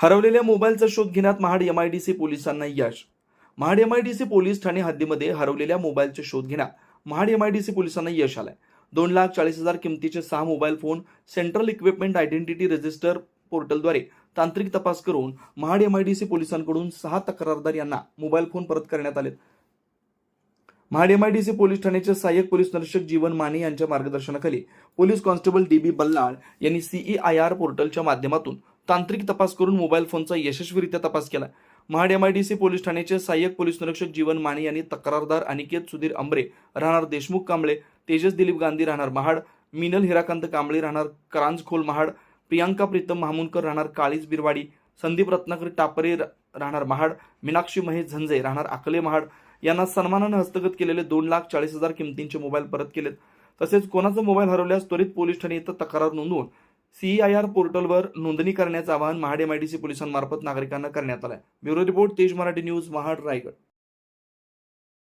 हरवलेल्या मोबाईलचा शोध घेण्यात महाड एमआयडीसी पोलिसांना यश. महाड एमआयडीसी पोलीस ठाणे हद्दीमध्ये हरवलेल्या मोबाईलचे शोध घेण्यात महाड एमआयडीसी पोलिसांना यश आलंय. दोन लाख चाळीस हजार किमतीचे सहा mobile phone central equipment identity register पोर्टलद्वारे तांत्रिक तपास करून महाड एमआयडीसी पोलिसांकडून सहा तक्रारदार यांना मोबाईल फोन परत करण्यात आले महाड एमआयडीसी पोलीस ठाण्याचे सहाय्यक पोलीस निरीक्षक जीवन माने यांच्या मार्गदर्शनाखाली police constable D B Ballal यांनी सीईआयआर पोर्टलच्या माध्यमातून तांत्रिक तपास करून मोबाईल फोनचा यशस्वीरित्या तपास केला. Mahad M I D C police ठाण्याचे सहाय्यक पोलीस निरीक्षक जीवन माने यांनी तक्रारदार अनिकेत सुधीर अंबरे राहणार देशमुख कांबळे तेजस दिलीप गांधी राहणार महाड मिनल हिराकांत कांबळे राहणार करांजखोल महाड प्रियांका प्रीतम महामुनकर राहणार काळीज बिरवाडी संदीप रत्नाकर टापरे राहणार महाड मीनाक्षी महेश झंजे राहणार अकले महाड यांना सन्मानानं हस्तगत केलेले दोन लाख चाळीस हजार किमतींचे मोबाईल परत केलेत. तसेच कोणाचा मोबाईल हरवल्यास त्वरित पोलीस ठाणे इथं तक्रार नोंदवून सीआयआर पोर्टलवर नोंदणी करण्याचं आवाहन महाड एमआयडीसी पोलिसांमार्फत नागरिकांना करण्यात आलं आहे ब्युरो रिपोर्ट तेज मराठी न्यूज महाड रायगड.